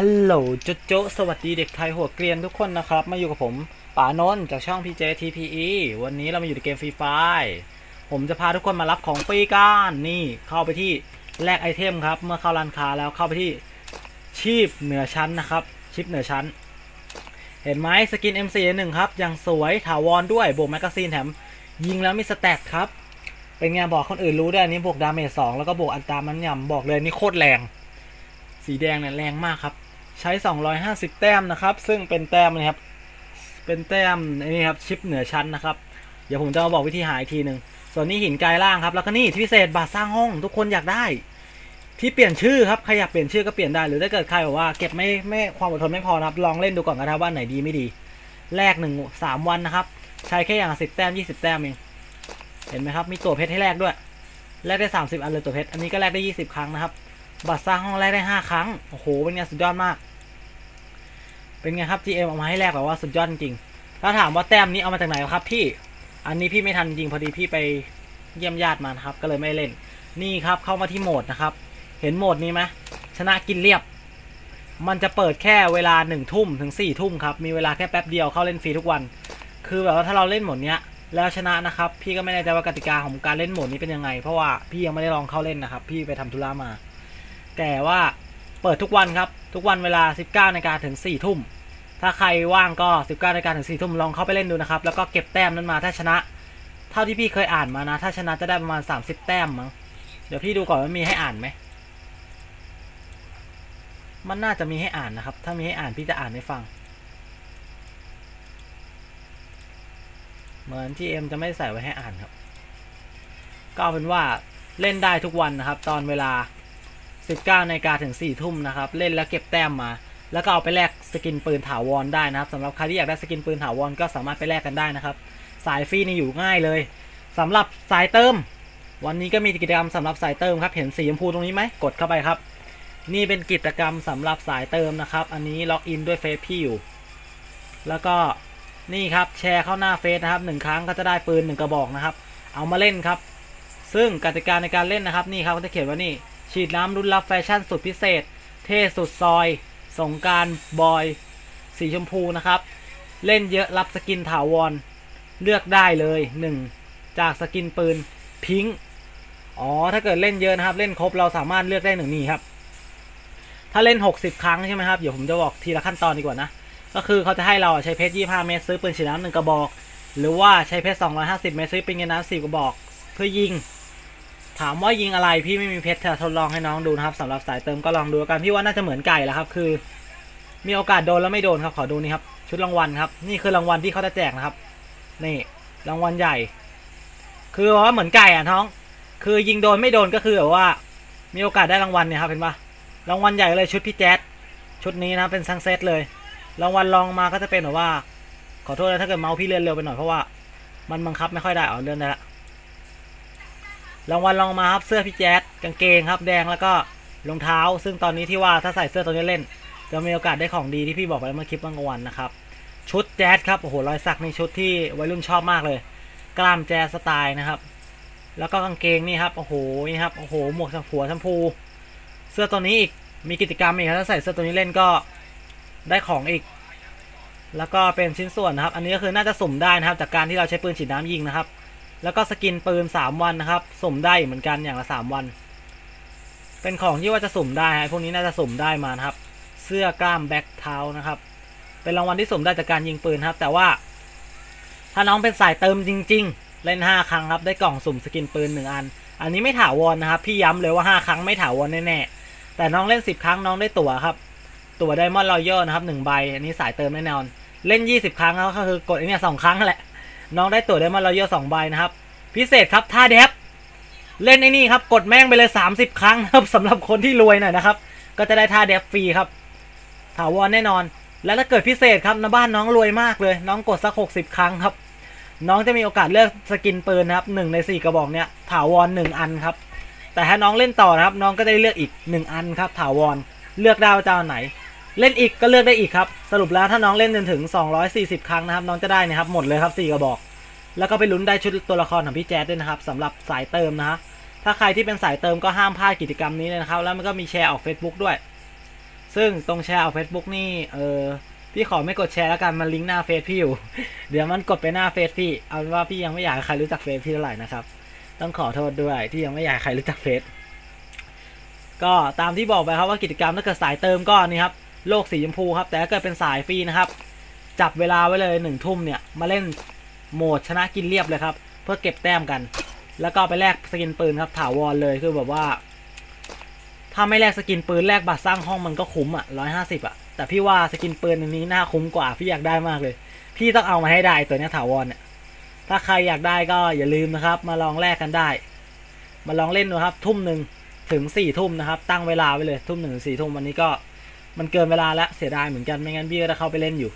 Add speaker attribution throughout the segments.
Speaker 1: ฮัลโหลโจโจสวัสดีเด็กไทยหัวเกรียนทุกคนนะครับ มาอยู่กับผมป๋านนท์จากช่อง PJ TPE วันนี้เรามาอยู่ในเกมฟรีไฟผมจะพาทุกคนมารับของฟรีกันนี่เข้าไปที่แลกไอเทมครับ เมื่อเข้าร้านค้าแล้วเข้าไปที่ชีพเหนือชั้นนะครับชิปเหนือชั้น เห็นไหมสกิน MC1 ครับยังสวยถาวรด้วยบวกแมกกาซีนแถมยิงแล้วมีสแตทครับ เป็นไงบอกคนอื่นรู้ด้วยอันนี้บวกดาเมจสองแล้วก็บวกอัตรามันยำบอกเลยนี่โคตรแรง สีแดงเนี่ยแรงมากครับ ใช้ 250 แต้มนะครับ ซึ่งเป็นแต้มนะครับ เป็นแต้มนี่ครับชิปเหนือชั้นนะครับ เดี๋ยวผมจะมาบอกวิธีหาอีกทีหนึ่งส่วนนี้หินกายล่างครับ แล้วก็นี่ที่พิเศษบาทสร้างห้องทุกคนอยากได้ ที่เปลี่ยนชื่อครับใครอยากเปลี่ยนชื่อก็เปลี่ยนได้หรือถ้าเกิดใครบอกว่าเก็บไม่ไม่ความอดทนไม่พอนะครับลองเล่นดูก่อนนะครับว่าไหนดีไม่ดีแรกหนึ่งสามวันนะครับ ใช้แค่อย่างสิบแต้มยี่สิบแต้มเองเห็นไหมครับ มีตัวเพชรให้แลกด้วยแลกได้สามสิบอันเลยตัวเพชรอันนี้ก็แลกได้ยี่สิบครั้งนะครับ บัตรสร้างห้องแรกได้ห้าครั้งโอ้โหเป็นไงสุดยอดมาก เป็นไงครับ GM เอามาให้แลกแบบว่าสุดยอดจริงถ้าถามว่าแต้มนี้เอามาจากไหนครับพี่ อันนี้พี่ไม่ทันจริงพอดีพี่ไปเยี่ยมญาติมานะครับ ก็เลยไม่เล่น นี่ครับเข้ามาที่โหมดนะครับ เห็นโหมดนี้ไหมชนะกินเรียบ มันจะเปิดแค่เวลาหนึ่งทุ่มถึงสี่ทุ่มครับ มีเวลาแค่แป๊บเดียวเข้าเล่นฟรีทุกวัน คือแบบว่าถ้าเราเล่นโหมดเนี้ยแล้วชนะนะครับ พี่ก็ไม่แน่ใจว่ากติกาของการเล่นโหมดนี้เป็นยังไง เพราะว่าพี่ยังไม่ได้ลองเข้าเล่นนะครับ พี่ไปทำธุระมา แต่ว่าเปิดทุกวันครับ ทุกวันเวลา 19นาฬิกาถึง4ทุ่ม ถ้าใครว่างก็ 19นาฬิกาถึง4ทุ่มลองเข้าไปเล่นดูนะครับ แล้วก็เก็บแต้มนั้นมาถ้าชนะ เท่าที่พี่เคยอ่านมานะ ถ้าชนะจะได้ประมาณ 30 แต้มมั้งเดี๋ยวพี่ดูก่อนว่ามีให้อ่านไหมมันน่าจะมีให้อ่านนะครับ ถ้ามีให้อ่านพี่จะอ่านให้ฟัง เหมือน GM จะไม่ใส่ไว้ให้อ่านครับ ก็เอาเป็นว่าเล่นได้ทุกวันนะครับ ตอนเวลา 19นาฬิกาถึง4ทุ่มนะครับ เล่นแล้วเก็บแต้มมา แล้วก็เอาไปแลกสกินปืนถาวรได้นะครับสำหรับใครที่อยากได้สกินปืนถาวรก็สามารถไปแลกกันได้นะครับ สายฟรีนี่อยู่ง่ายเลยสำหรับสายเติม วันนี้ก็มีกิจกรรมสำหรับสายเติมครับ เห็นสีชมพูตรงนี้ไหมกดเข้าไปครับ นี่เป็นกิจกรรมสำหรับสายเติมนะครับ อันนี้ล็อกอินด้วยเฟซพี่อยู่ แล้วก็นี่ครับแชร์เข้าหน้าเฟซนะครับหนึ่งครั้งก็จะได้ปืนหนึ่งกระบอกนะครับ เอามาเล่นครับ ซึ่งกติกาในการเล่นนะครับนี่ครับเขาจะเขียนว่านี่ฉีดน้ำรุ่นรับแฟชั่นสุดพิเศษ เท่สุดซอย สงการบอย สีชมพูนะครับ เล่นเยอะรับสกินถาวร เลือกได้เลย 1 จากสกินปืนพิงอ๋อ ถ้าเกิดเล่นเยอะนะครับ เล่นครบเราสามารถเลือกได้หนึ่งนี่ครับ ถ้าเล่น 60 ครั้งใช่ไหมครับ เดี๋ยวผมจะบอกทีละขั้นตอนดีกว่านะ ก็คือเขาจะให้เราใช้เพชร25 เมตรซื้อปืนฉีดน้ำหนึ่งกระบอก หรือว่าใช้เพชร250 เมตรซื้อปืนกันน้ำ10กระบอก เพื่อยิง ถามว่ายิงอะไรพี่ไม่มีเพชรจะทดลองให้น้องดูนะครับสำหรับสายเติมก็ลองดูกันพี่ว่าน่าจะเหมือนไก่แหละครับ คือ มีโอกาสโดนแล้วไม่โดนครับขอดูนี่ครับ ชุดรางวัลครับ นี่คือรางวัลที่เขาจะแจกนะครับ นี่รางวัลใหญ่ คือว่าเหมือนไก่อะท้อง คือยิงโดนไม่โดนก็คือแบบว่า มีโอกาสได้รางวัลเนี่ยครับเห็นปะรางวัลใหญ่เลยชุดพี่แจ๊ดชุดนี้นะเป็นซังเซตเลยรางวัลรองมาก็จะเป็นแบบว่า ขอโทษนะถ้าเกิดเมาส์พี่เลื่อนเร็วไปหน่อยเพราะว่า มันบังคับไม่ค่อยได้อ๋อเลื่อนได้ละ รางวัลรองมาครับเสื้อพี่แจ๊ดกางเกงครับ แดงแล้วก็รองเท้า ซึ่งตอนนี้ที่ว่าถ้าใส่เสื้อตัวนี้เล่น จะมีโอกาสได้ของดีที่พี่บอกไปเมื่อคลิปบางวันนะครับ ชุดแจ๊ดครับโอ้โหรอยสักในชุดที่วัยรุ่นชอบมากเลย กล้ามแจ๊สสไตล์นะครับ แล้วก็กางเกงนี่ครับโอ้โหนี่ครับโอ้โหหมวกชมพูชมพู เสื้อตัวนี้อีกมีกิจกรรมอีกถ้าใส่เสื้อตัวนี้เล่นก็ได้ของอีก แล้วก็เป็นชิ้นส่วนนะครับ อันนี้ก็คือน่าจะสุ่มได้นะครับ จากการที่เราใช้ปืนฉีดน้ำยิงนะครับ แล้วก็สกินปืน3วันนะครับสุ่มได้เหมือนกันอย่างละ3วัน เป็นของที่ว่าจะสุ่มได้ฮะพวกนี้น่าจะสุ่มได้มานะครับ เสื้อกล้ามแบ็คเท้านะครับ เป็นรางวัลที่สุ่มได้จากการยิงปืนครับ แต่ว่า ถ้าน้องเป็นสายเติมจริง ๆ เล่น5ครั้งครับ ได้กล่องสุ่มสกินปืน1อัน อันนี้ไม่ถาวรนะครับ พี่ย้ำเลยว่า5ครั้งไม่ถาวรแน่ๆแต่น้องเล่น10ครั้งน้องได้ตั๋วครับ ตั๋วไดมอนด์รอยัลนะครับ1ใบ อันนี้สายเติมแน่นอน เล่น20ครั้งก็คือกดอ้นี่สองครั้งแหละ น้องได้ตั๋วได้มอนด์รอยัลสองใบนะครับ พิเศษครับท่าเดฟเล่นไอ้นี่ครับ กดแม่งไปเลย 30 ครั้งนะครับสำหรับคนที่รวยหน่อยนะครับ ก็จะได้ท่าเดฟฟรีครับถาวรแน่นอน แล้วถ้าเกิดพิเศษครับนะบ้านน้องรวยมากเลย น้องกดสัก 60 ครั้งครับ น้องจะมีโอกาสเลือกสกินปืนนะครับหนึ่งในสี่กระบอกเนี้ยถาวรหนึ่งอันครับ แต่ถ้าน้องเล่นต่อนะครับ น้องก็ได้เลือกอีกหนึ่งอันครับถาวรเลือกได้ว่าจะเอาไหน เล่นอีกก็เลือกได้อีกครับสรุปแล้วถ้าน้องเล่นจนถึง 240 ครั้งนะครับน้องจะได้นะครับหมดเลยครับ4กระบอก แล้วก็ไปลุ้นได้ชุดตัวละครของพี่แจ๊ดด้วยนะครับสำหรับสายเติมนะฮะถ้าใครที่เป็นสายเติมก็ห้ามพลาดกิจกรรมนี้เลยนะครับ แล้วมันก็มีแชร์ออก Facebook ด้วย ซึ่งตรงแชร์เอา Facebook นี่เออพี่ขอไม่กดแชร์แล้วกันมันลิงก์หน้าเฟซพี่อยู่ เดี๋ยวมันกดไปหน้าเฟซพี่เอาเป็นว่าพี่ยังไม่อยากใครรู้จักเฟซพี่เท่าไหร่นะครับต้องขอโทษด้วยที่ยังไม่อยากให้ใครรู้จักเฟซก็ตามที่บอกไปครับว่ากิจกรรมถ้าเกิดสายเติมก็นี่ครับ โลกสีชมพูครับ แต่ถ้าเกิดเป็นสายฟรีนะครับ จับเวลาไว้เลยหนึ่งทุ่มเนี่ย มาเล่นโหมดชนะกินเรียบเลยครับ เพื่อเก็บแต้มกัน แล้วก็ไปแลกสกินปืนครับ ถาวรเลยคือแบบว่า ถ้าไม่แลกสกินปืนแลกบัตรสร้างห้องมันก็คุ้มอะร้อยห้าสิบอะแต่พี่ว่าสกินปืนอันนี้น่าคุ้มกว่าพี่อยากได้มากเลย พี่ต้องเอามาให้ได้ตัวนี้ถาวรเนี่ยถ้าใครอยากได้ก็อย่าลืมนะครับ มาลองแลกกันได้ มาลองเล่นดูครับ ทุ่มหนึ่งถึงสี่ทุ่มนะครับ ตั้งเวลาไว้เลย ทุ่มหนึ่งถึงสี่ทุ่มวันนี้ก็ มันเกินเวลาแล้วเสียดายเหมือนกันไม่งั้นพี่ก็จะเข้าไปเล่นอยู่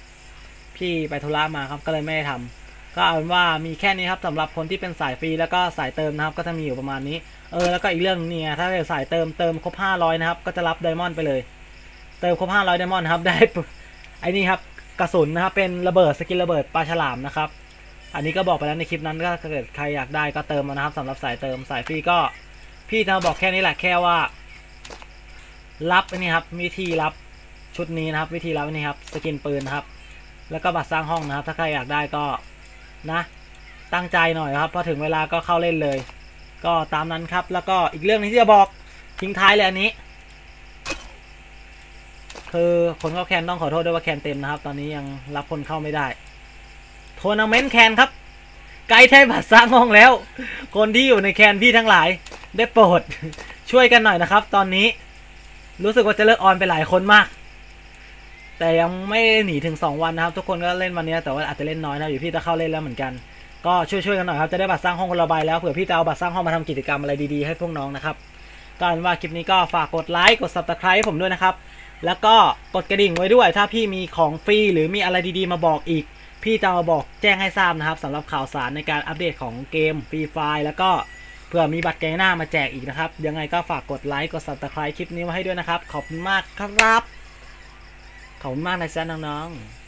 Speaker 1: พี่ไปธุระมาครับก็เลยไม่ได้ทำก็เอาเป็นว่ามีแค่นี้ครับสำหรับคนที่เป็นสายฟรีแล้วก็สายเติมนะครับ ก็จะมีอยู่ประมาณนี้ เออแล้วก็อีกเรื่องนี่ถ้าเป็นสายเติมเติมครบ500นะครับก็จะรับไดมอนด์ไปเลย เติมครบ500ไดมอนด์ครับได้ไอ้นี่ครับกระสุนนะครับเป็นระเบิดสกินระเบิดปลาฉลามนะครับอันนี้ก็บอกไปแล้วในคลิปนั้นก็ถ้าเกิดใครอยากได้ก็เติมมานะครับสำหรับสายเติมสายฟรีก็พี่จะบอกแค่นี้แหละแค่ว่า รับนนี้ครับวิธีรับ ชุดนี้นะครับ วิธีรับนนี้ครับสกินปืนนะครับ แล้วก็บัตรสร้างห้องนะครับ ถ้าใครอยากได้ก็นะ ตั้งใจหน่อยครับพอถึงเวลาก็เข้าเล่นเลย ก็ตามนั้นครับ แล้วก็อีกเรื่องนึงที่จะบอกทิ้งท้ายเลยอันนี้ คือคนเข้าแคนต้องขอโทษด้วยว่าแคนเต็มนะครับ ตอนนี้ยังรับคนเข้าไม่ได้ทัวร์นาเมนต์แคนครับไกด์ไทยบัตรสร้างห้องแล้ว คนที่อยู่ในแคนพี่ทั้งหลาย ได้โปรดช่วยกันหน่อยนะครับ ตอนนี้รู้สึกว่าจะเลิกออนไปหลายคนมาก แต่ยังไม่หนีถึง 2 วันนะครับ ทุกคนก็เล่นวันนี้แต่ว่าอาจจะเล่นน้อยนะอยู่พี่จะเข้าเล่นแล้วเหมือนกัน ก็ช่วยๆกันหน่อยครับจะได้บัตรสร้างห้องคนละใบแล้วเผื่อพี่จะเอาบัตรสร้างห้องมาทำกิจกรรมอะไรดีๆให้พวกน้องนะครับก็อาเป็นว่าคลิปนี้ก็ฝากกดไลค์กด subscribe ให้ผมด้วยนะครับแล้วก็กดกระดิ่งไว้ด้วย ถ้าพี่มีของฟรีหรือมีอะไรดีๆ มาบอกอีก พี่จะมาบอกแจ้งให้ทราบนะครับสำหรับข่าวสารในการอัปเดตของเกมฟรีไฟแล้วก็เผื่อมีบัตรแกหน้ามาแจกอีกนะครับ ยังไงก็ฝากกดไลค์กด subscribe คลิปนี้ไว้ให้ด้วยนะครับ ขอบคุณมากครับ ขอบคุณมากนะจ๊ะน้องๆ